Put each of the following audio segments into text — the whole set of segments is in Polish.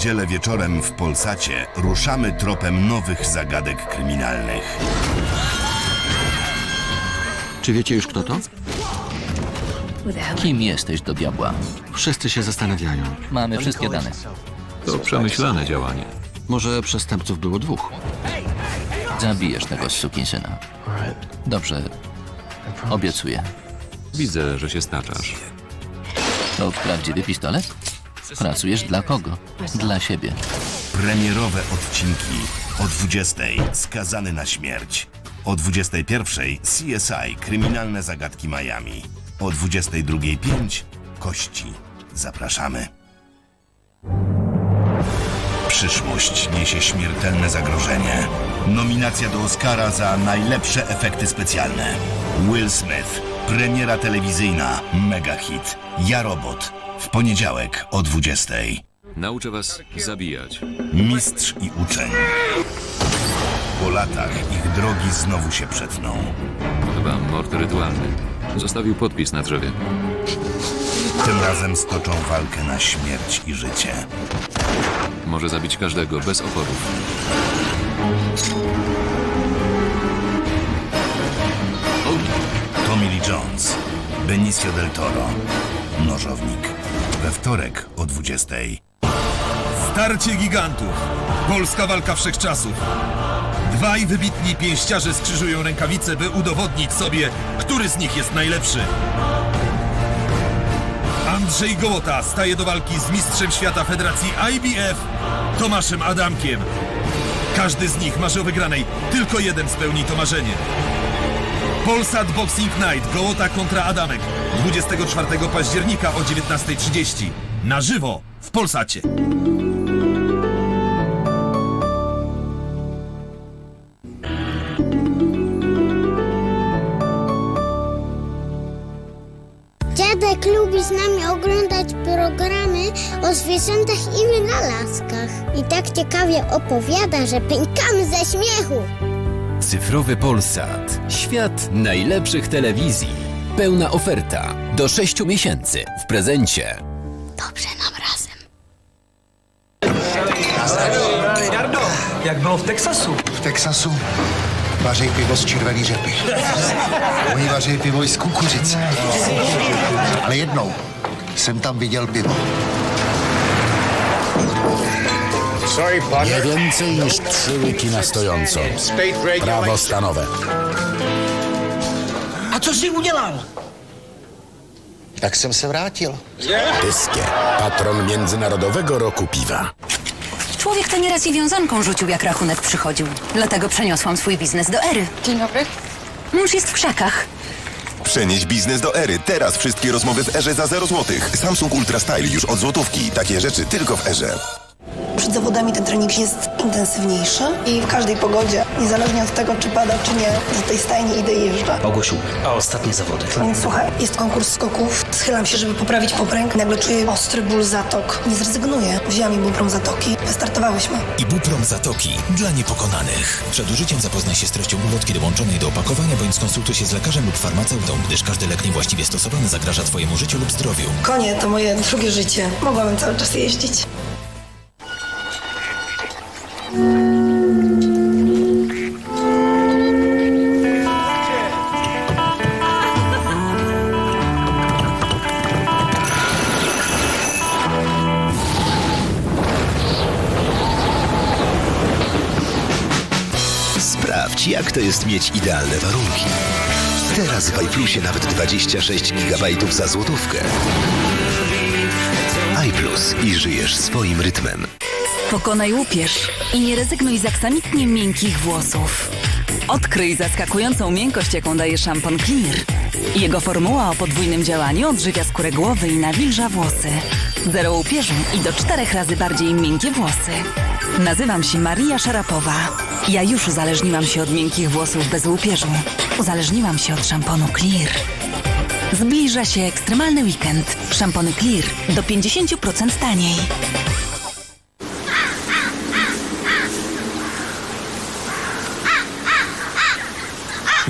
niedzielę wieczorem w Polsacie ruszamy tropem nowych zagadek kryminalnych. Czy wiecie już kto to? Kim jesteś do diabła? Wszyscy się zastanawiają. Mamy wszystkie dane. To przemyślane działanie. Może przestępców było dwóch. Zabijesz tego sukinsyna. Dobrze. Obiecuję. Widzę, że się staczasz. To prawdziwy pistolet? Pracujesz dla kogo? Dla siebie. Premierowe odcinki o 20 skazany na śmierć. O 21 CSI Kryminalne Zagadki Miami. O 22.05 Kości. Zapraszamy. Przyszłość niesie śmiertelne zagrożenie. Nominacja do Oscara za najlepsze efekty specjalne. Will Smith. Premiera telewizyjna. Mega hit. Ja Robot. W poniedziałek o 20. Nauczę was zabijać. Mistrz i uczeń. Po latach ich drogi znowu się przetną. Chyba mord rytualny. Zostawił podpis na drzewie. Tym razem stoczą walkę na śmierć i życie. Może zabić każdego bez oporów. Benicio del Toro, Nożownik. We wtorek o 20. Starcie gigantów. Polska walka wszechczasów. Dwaj wybitni pięściarze skrzyżują rękawice, by udowodnić sobie, który z nich jest najlepszy. Andrzej Gołota staje do walki z mistrzem świata Federacji IBF Tomaszem Adamkiem. Każdy z nich marzy o wygranej, tylko jeden spełni to marzenie. Polsat Boxing Night Gołota kontra Adamek 24 października o 19.30 na żywo w Polsacie. Dziadek lubi z nami oglądać programy o zwierzętach i wynalazkach. I tak ciekawie opowiada, że pękamy ze śmiechu. Cyfrowy Polsat. Świat najlepszych telewizji. Pełna oferta. Do 6 miesięcy w prezencie. Dobrze nam razem. Jak było w Teksasu? V Texasu vaří pivo z červený řepy. Oni vaří pivo i z kukuřice. Ale jednou jsem tam viděl pivo. Nie więcej niż trzy łyki na stojąco. Prawo stanowe. A co jsi udělal? Tak jsem se vrátil. Pyskie. Patron Międzynarodowego Roku Piwa. Człowiek to nieraz i wiązanką rzucił, jak rachunek przychodził. Dlatego przeniosłam swój biznes do Ery. Dzień dobry. Mąż jest w krzakach. Przenieś biznes do Ery. Teraz wszystkie rozmowy w Erze za 0 zł. Samsung Ultra Style już od złotówki. Takie rzeczy tylko w Erze. Przed zawodami ten trening jest intensywniejszy i w każdej pogodzie, niezależnie od tego, czy pada, czy nie, do tej stajni idę i jeżdżę. Ogłosił. A ostatnie zawody? Więc słuchaj, jest konkurs skoków, schylam się, żeby poprawić popręg, nagle czuję ostry ból zatok. Nie zrezygnuję. Wzięłam ibuprom zatoki, wystartowałyśmy. Ibuprom Zatoki dla niepokonanych. Przed użyciem zapoznaj się z treścią ulotki dołączonej do opakowania bądź skonsultuj się z lekarzem lub farmaceutą, gdyż każdy lek niewłaściwie stosowany zagraża Twojemu życiu lub zdrowiu. Konie to moje drugie życie. Mogłabym cały czas jeździć. Sprawdź, jak to jest mieć idealne warunki. Teraz w iPlusie nawet 26 GB za złotówkę. iPlus i żyjesz swoim rytmem. Pokonaj łupież i nie rezygnuj z aksamitnie miękkich włosów. Odkryj zaskakującą miękkość, jaką daje szampon Clear. Jego formuła o podwójnym działaniu odżywia skórę głowy i nawilża włosy. Zero łupieżu i do czterech razy bardziej miękkie włosy. Nazywam się Maria Szarapowa. Ja już uzależniłam się od miękkich włosów bez łupieżu. Uzależniłam się od szamponu Clear. Zbliża się ekstremalny weekend. Szampony Clear do 50% taniej.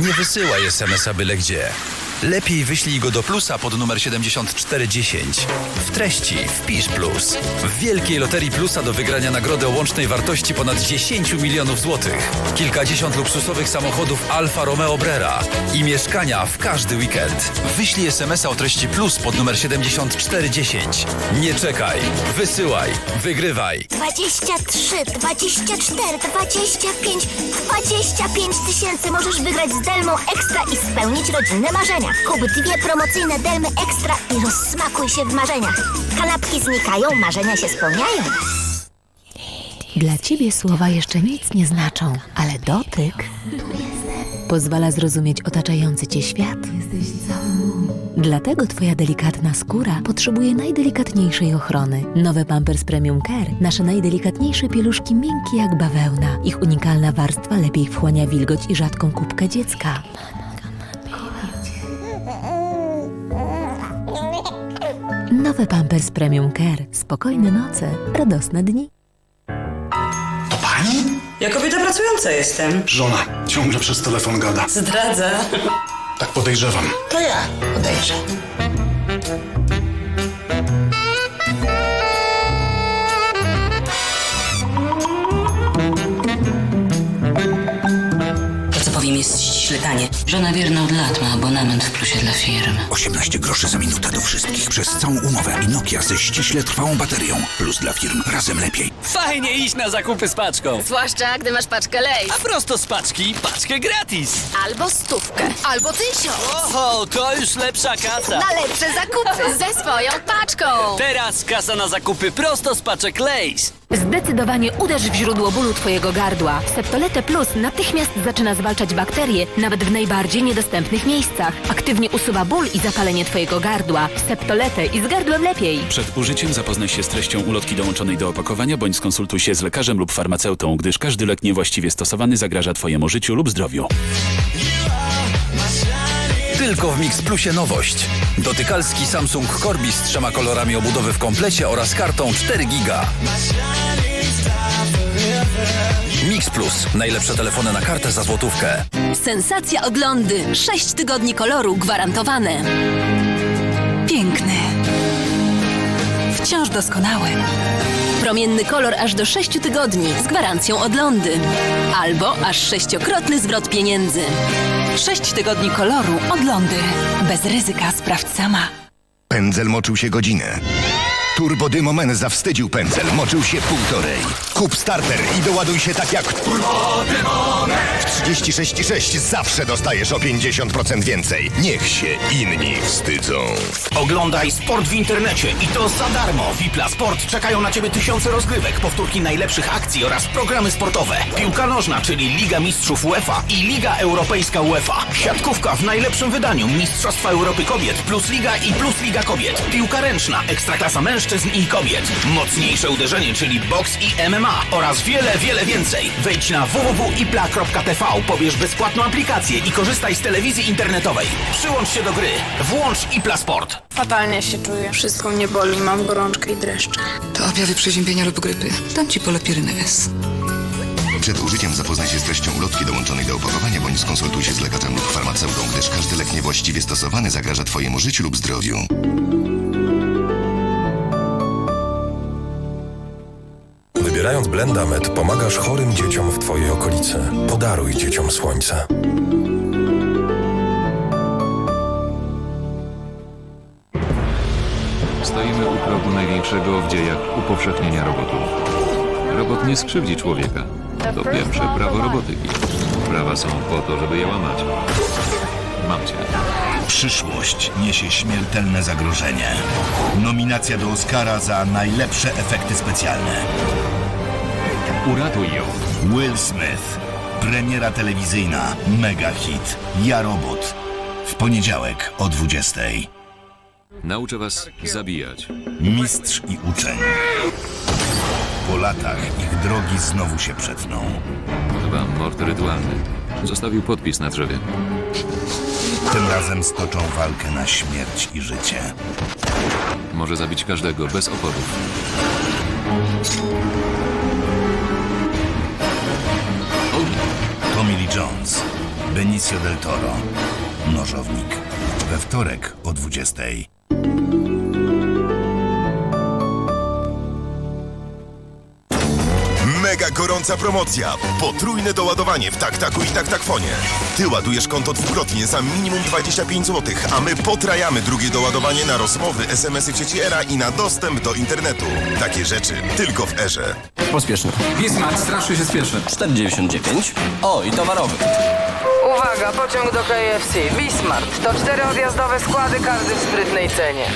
Nie wysyłaj SMS-a byle gdzie. Lepiej wyślij go do plusa pod numer 7410. W treści wpisz plus. W wielkiej loterii plusa do wygrania nagrody o łącznej wartości ponad 10 milionów złotych. Kilkadziesiąt luksusowych samochodów Alfa Romeo Brera i mieszkania w każdy weekend. Wyślij SMS-a o treści plus pod numer 7410. Nie czekaj. Wysyłaj. Wygrywaj. 23, 24, 25, 25 tysięcy możesz wygrać z Delmą Ekstra i spełnić rodzinne marzenia. Kup dwie promocyjne Delmy Ekstra i rozsmakuj się w marzeniach. Kanapki znikają, marzenia się spełniają. Dla ciebie słowa jeszcze nic nie znaczą, ale dotyk pozwala zrozumieć otaczający cię świat. Dlatego twoja delikatna skóra potrzebuje najdelikatniejszej ochrony. Nowe Pampers Premium Care, nasze najdelikatniejsze pieluszki miękkie jak bawełna. Ich unikalna warstwa lepiej wchłania wilgoć i rzadką kubkę dziecka. Nowe Pampers Premium Care. Spokojne noce, radosne dni. To pani? Ja kobieta pracująca jestem. Żona. Ciągle przez telefon gada. Zdradza. Tak podejrzewam. To ja podejrzę. Jest ściśle tanie. Żona wierna od lat ma abonament w plusie dla firm. 18 groszy za minutę do wszystkich przez całą umowę i Nokia ze ściśle trwałą baterią. Plus dla firm razem lepiej. Fajnie iść na zakupy z paczką. Zwłaszcza, gdy masz paczkę Lejs. A prosto z paczki paczkę gratis. Albo stówkę. Albo tysiąc. Oho, to już lepsza kasa. Na lepsze zakupy ze swoją paczką. Teraz kasa na zakupy prosto z paczek Lays. Zdecydowanie uderz w źródło bólu Twojego gardła. Septolete Plus natychmiast zaczyna zwalczać bakterie, nawet w najbardziej niedostępnych miejscach. Aktywnie usuwa ból i zapalenie Twojego gardła. Septolete i z gardłem lepiej. Przed użyciem zapoznaj się z treścią ulotki dołączonej do opakowania bądź skonsultuj się z lekarzem lub farmaceutą, gdyż każdy lek niewłaściwie stosowany zagraża Twojemu życiu lub zdrowiu. Tylko w Mix Plusie nowość. Dotykalski Samsung Corby z trzema kolorami obudowy w komplecie oraz kartą 4 giga. Mix Plus. Najlepsze telefony na kartę za złotówkę. Sensacja oglądy. 6 tygodni koloru gwarantowane. Piękny. Wciąż doskonały. Promienny kolor aż do 6 tygodni z gwarancją od Londy. Albo aż sześciokrotny zwrot pieniędzy. 6 tygodni koloru od Londy. Bez ryzyka sprawdź sama. Pędzel moczył się godzinę. Turbo Dymomen zawstydził pędzel, moczył się półtorej. Kup starter i doładuj się tak jak... W 36,6 zawsze dostajesz o 50% więcej. Niech się inni wstydzą. Oglądaj sport w internecie i to za darmo. Wipla Sport czekają na Ciebie tysiące rozgrywek, powtórki najlepszych akcji oraz programy sportowe. Piłka nożna, czyli Liga Mistrzów UEFA i Liga Europejska UEFA. Siatkówka w najlepszym wydaniu Mistrzostwa Europy Kobiet plus Liga i plus Liga Kobiet. Piłka ręczna, Ekstraklasa mężczyzn i kobiet. Mocniejsze uderzenie, czyli boks i MMA oraz wiele, wiele więcej. Wejdź na www.ipla.tv, pobierz bezpłatną aplikację i korzystaj z telewizji internetowej. Przyłącz się do gry. Włącz Ipla Sport. Fatalnie się czuję. Wszystko mnie boli, mam gorączkę i dreszcze. To objawy przeziębienia lub grypy. Dam ci polepirynę S. Przed użyciem zapoznaj się z treścią ulotki dołączonej do opakowania bądź skonsultuj się z lekarzem lub farmaceutą, gdyż każdy lek niewłaściwie stosowany zagraża Twojemu życiu lub zdrowiu. Wybierając Blendamed pomagasz chorym dzieciom w Twojej okolicy. Podaruj dzieciom słońce. Stoimy u progu największego w dziejach upowszechnienia robotów. Robot nie skrzywdzi człowieka. To pierwsze prawo robotyki. Prawa są po to, żeby je łamać. Mam cię. Przyszłość niesie śmiertelne zagrożenie. Nominacja do Oscara za najlepsze efekty specjalne. Uratuj ją. Will Smith. Premiera telewizyjna. Mega hit. Ja Robot. W poniedziałek o 20. Nauczę was zabijać. Mistrz i uczeń. Po latach ich drogi znowu się przetną. Chyba mord rytualny. Zostawił podpis na drzewie. Tym razem stoczą walkę na śmierć i życie. Może zabić każdego bez oporów. Tommy Lee Jones. Benicio del Toro. Nożownik. we wtorek o 20. Gorąca promocja. Potrójne doładowanie w taktaku i taktakfonie. Ty ładujesz konto dwukrotnie za minimum 25 zł, a my potrajamy drugie doładowanie na rozmowy, SMS-y w sieci Era i na dostęp do internetu. Takie rzeczy tylko w Erze. Pospieszny. Bismarck strasznie się spieszy. 4,99. O, i towarowy. Uwaga, pociąg do KFC. Bismart. To cztery odjazdowe składy, każdy w sprytnej cenie.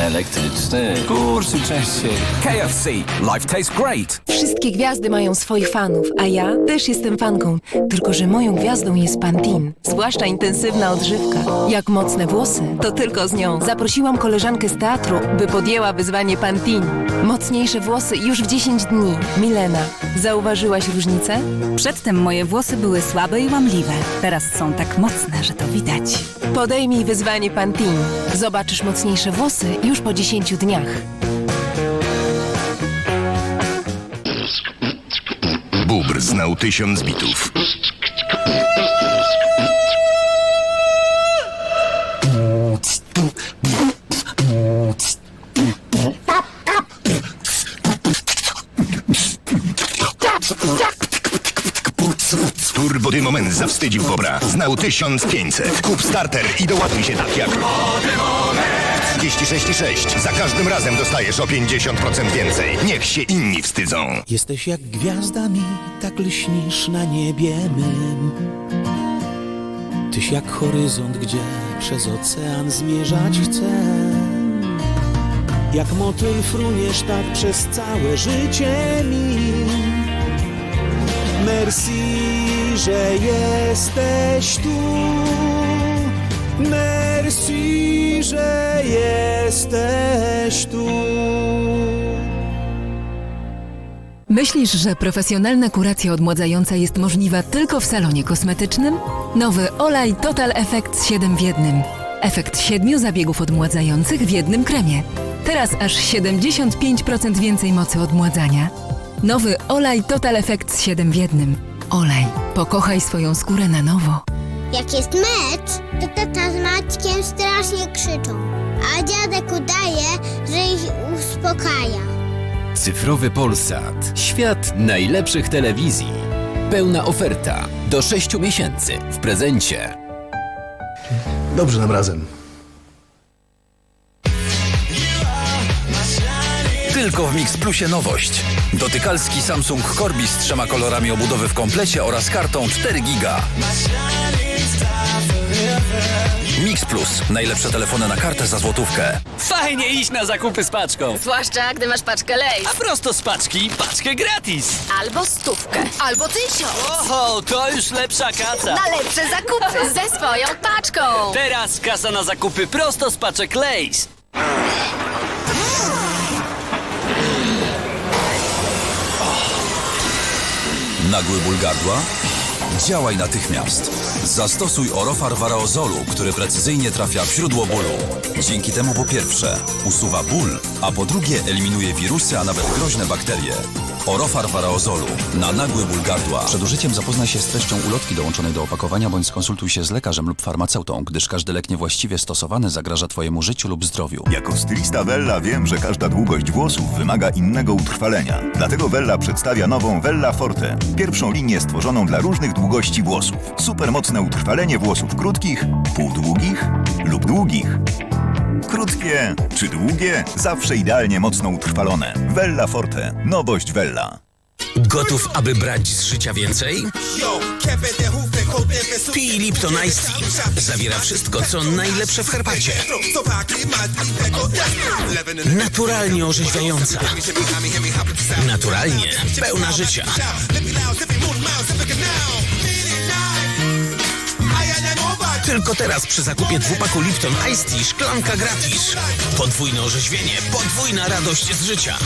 Elektryczny. Kurczę, częściej. KFC. Life tastes great. Wszystkie gwiazdy mają swoich fanów, a ja też jestem fanką. Tylko, że moją gwiazdą jest Pantene. Zwłaszcza intensywna odżywka. Jak mocne włosy, to tylko z nią. Zaprosiłam koleżankę z teatru, by podjęła wyzwanie Pantene. Mocniejsze włosy już w 10 dni. Milena, zauważyłaś różnicę? Przedtem moje włosy były słabe i łamliwe. Teraz są tak mocne, że to widać. Podejmij wyzwanie Pantene. Zobaczysz mocniejsze włosy już po 10 dniach. Bubr znał tysiąc bitów. Turbo Dymoment zawstydził Bobra. Znał 1500. Kup starter i doładuj się tak jak... 36,6. Za każdym razem dostajesz o 50% więcej. Niech się inni wstydzą. Jesteś jak gwiazda mi, tak lśnisz na niebie mym. Tyś jak horyzont, gdzie przez ocean zmierzać chcę. Jak motyl fruniesz tak przez całe życie mi. Merci, że jesteś tu. Merci, że jesteś tu. Myślisz, że profesjonalna kuracja odmładzająca jest możliwa tylko w salonie kosmetycznym? Nowy Olaj Total Effects 7 w jednym. Efekt 7 zabiegów odmładzających w jednym kremie. Teraz aż 75% więcej mocy odmładzania. Nowy Olaj Total Effects 7 w jednym. Olej. Pokochaj swoją skórę na nowo. Jak jest mecz, to tata z Maćkiem strasznie krzyczą, a dziadek udaje, że ich uspokaja. Cyfrowy Polsat. Świat najlepszych telewizji. Pełna oferta. Do 6 miesięcy w prezencie. Dobrze nam razem. Tylko w Mix Plusie nowość. Dotykalski Samsung Corby z trzema kolorami obudowy w komplecie oraz kartą 4 giga. Mix Plus. Najlepsze telefony na kartę za złotówkę. Fajnie iść na zakupy z paczką. Zwłaszcza, gdy masz paczkę Lays. A prosto z paczki paczkę gratis. Albo stówkę. Albo tysiąc. Oho, to już lepsza kasa. Na lepsze zakupy ze swoją paczką. Teraz kasa na zakupy prosto z paczek Lays. Nagły ból gardła? Działaj natychmiast. Zastosuj Orofar Varaozolu, który precyzyjnie trafia w źródło bólu. Dzięki temu po pierwsze usuwa ból, a po drugie eliminuje wirusy, a nawet groźne bakterie. Orofar Varaozolu na nagły ból gardła. Przed użyciem zapoznaj się z treścią ulotki dołączonej do opakowania bądź skonsultuj się z lekarzem lub farmaceutą, gdyż każdy lek niewłaściwie stosowany zagraża Twojemu życiu lub zdrowiu. Jako stylista Wella wiem, że każda długość włosów wymaga innego utrwalenia. Dlatego Wella przedstawia nową Wella Forte. Pierwszą linię stworzoną dla różnych długości włosów. Supermocne utrwalenie włosów krótkich, półdługich lub długich. Krótkie czy długie, zawsze idealnie mocno utrwalone. Wella Forte. Nowość Wella. Gotów, aby brać z życia więcej? Pij Lipton Ice Tea. Zawiera wszystko, co najlepsze w herbacie. Naturalnie orzeźwiająca. Naturalnie pełna życia. Tylko teraz przy zakupie dwupaku Lipton Ice Tea szklanka gratis. Podwójne orzeźwienie, podwójna radość z życia.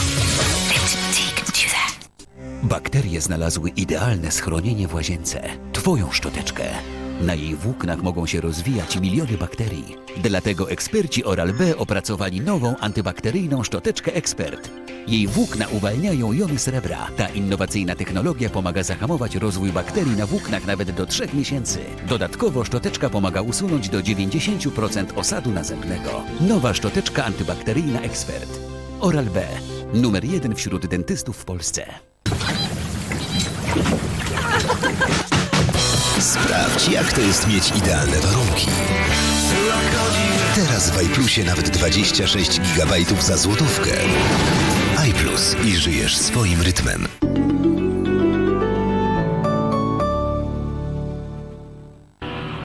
Bakterie znalazły idealne schronienie w łazience. Twoją szczoteczkę. Na jej włóknach mogą się rozwijać miliony bakterii. Dlatego eksperci Oral-B opracowali nową antybakteryjną szczoteczkę Expert. Jej włókna uwalniają jony srebra. Ta innowacyjna technologia pomaga zahamować rozwój bakterii na włóknach nawet do 3 miesięcy. Dodatkowo szczoteczka pomaga usunąć do 90% osadu nazębnego. Nowa szczoteczka antybakteryjna Expert. Oral-B. Numer jeden wśród dentystów w Polsce. Sprawdź, jak to jest mieć idealne warunki. Teraz w iPlusie nawet 26 GB za złotówkę. iPlus i żyjesz swoim rytmem.